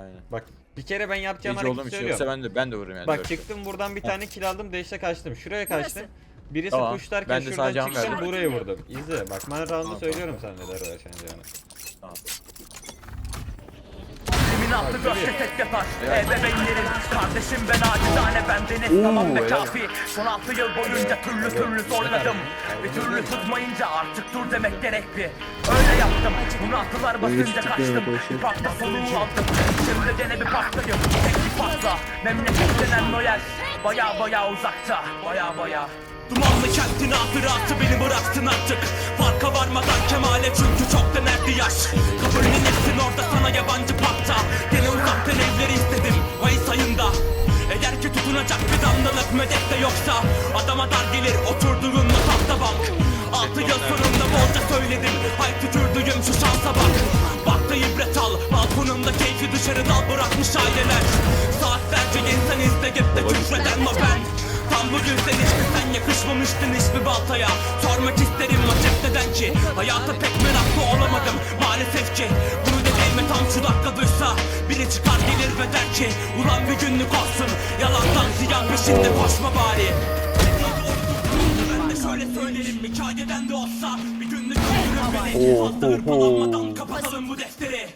Aynen. Bak bir kere ben yapacağım Gece olduğum hareketi için yoksa söylüyorum. ben de ben de vururum yani. Bak dört. çıktım buradan bir tane kill aldım dash'e kaçtım. Şuraya kaçtım. Birisi Tamam, ben de şuradan sadece çıktım verdim. buraya vurdum. İzle bak ben round'u Tamam, söylüyorum sana neler uğraşacağını. Tamam. Kimin attı göçte tek yapar Ebeveynlerin Kardeşim ben acizane bendeniz tamam ve kafi. Son altı yıl boyunca türlü türlü zorladım. Bir türlü tutmayınca artık dur demek gerekli. Öyle yaptım. Bunu attılar basınca kaçtım. Bir parkta soluğu aldım. Şimdi gene bir parktayım Tek bir pasla Memleket denen Noel. Baya baya uzakta. Baya baya. Dumanlı kentin hatırası beni bıraksın artık. Farka varmadan kemale çünkü çoktan Tutunacak bir damlalık medet de yoksa Adama dar gelir oturduğunla tahta bank Altı yıl sonunda bolca söyledim Hay tükürdüğüm şu şansa bak. Bak da ibret al Balkonunda keyfi dışarı dal bırakmış aileler. Saatlerce insan izleyip de küfreden ma ben. Tam bugün sen işte sen yakışmamıştın hiçbir baltaya. Sormak isterim o neden ki Hayata pek meraklı olamadım maalesef ki. Bunu dediğime tam şu dakika duysa Biri çıkar gelir ve der ki Ulan bir günlük olsun ziyan peşinde koşma bari. Ben de şöyle söylerim. Hikayeden de olsa Bir günlük öldürün beni Az pompalanmadan kapatalım bu defteri.